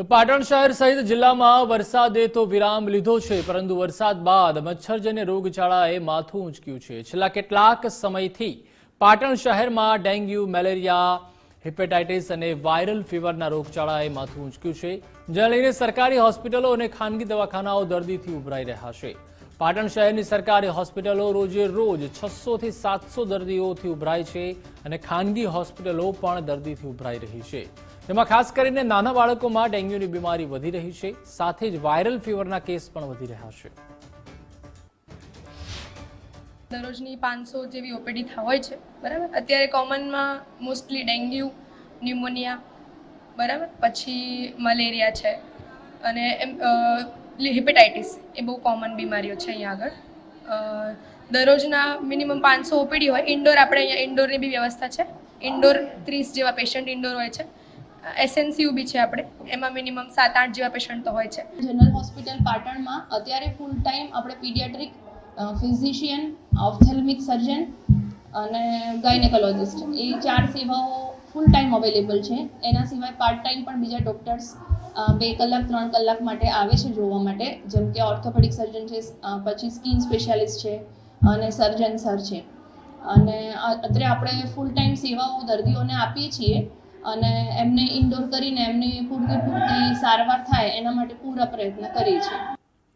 તો પાટણ શહેર સહિત જિલ્લામાં વરસાદે તો વિરામ લીધો છે, પરંતુ વરસાદ બાદ મચ્છરજન્ય રોગચાળાએ માથું ઊંચક્યું છે. છેલ્લા કેટલાક સમયથી પાટણ શહેરમાં ડેન્ગ્યુ, મેલેરિયા, હિપેટાઇટિસ અને વાયરલ ફીવરના રોગચાળાએ માથું ઊંચક્યું છે. જેને લઈને સરકારી હોસ્પિટલો અને ખાનગી દવાખાનાઓ દર્દીથી ઉભરાઈ રહ્યા છે. પાટણ શહેરની સરકારી હોસ્પિટલો રોજે રોજ છસોથી સાતસો દર્દીઓથી ઉભરાય છે અને ખાનગી હોસ્પિટલો પણ દર્દીથી ઉભરાઈ રહી છે. તેમાં ખાસ કરીને નાના બાળકોમાં ડેન્ગ્યુની બીમારી વધી રહી છે, સાથે જ વાયરલ ફીવરના કેસ પણ વધી રહ્યા છે. દરરોજની પાંચસો જેવી ઓપીડી હોય છે, બરાબર? અત્યારે કોમનમાં મોસ્ટલી ડેન્ગ્યુ, ન્યુમોનિયા, બરાબર? પછી મલેરિયા છે અને એમ હિપેટાઇટિસ એ બહુ કોમન બીમારીઓ છે અહીંયા આગળ. દરરોજના મિનિમમ પાંચસો ઓપીડી હોય, ઇન્ડોર આપણે અહીંયા, ઇન્ડોરની બી વ્યવસ્થા છે. ઇન્ડોર ત્રીસ જેવા પેશન્ટ ઇન્ડોર હોય છે. એસએનસીયુ બી છે આપણે. એમાં મિનિમમ સાત, આઠ જેવા પેશન્ટ તો હોય છે. જનરલ હોસ્પિટલ પાટણમાં અત્યારે ફૂલ ટાઈમ આપણે પીડિયાટ્રિક ફિઝિશિયન ઓફથેલ્મિક સર્જન અને ગાયનેકોલોજિસ્ટ એ ચાર સેવાઓ ફૂલ ટાઈમ અવેલેબલ છે. એના સિવાય પાર્ટ ટાઈમ પણ બીજા ડૉક્ટર્સ બે કલાક, ત્રણ કલાક માટે આવે છે જોવા માટે. જેમ કે ઓર્થોપેડિક સર્જન છે પછી સ્કિન સ્પેશિયાલિસ્ટ છે અને સર્જન સર છે. અને અત્યારે આપણે ફૂલ ટાઈમ સેવાઓ દર્દીઓને આપીએ છીએ. અને એમને ઇન્ડોર કરીને એમની પૂરતી પૂરતી સારવાર થાય એના માટે પૂરા પ્રયત્ન કરીએ છીએ.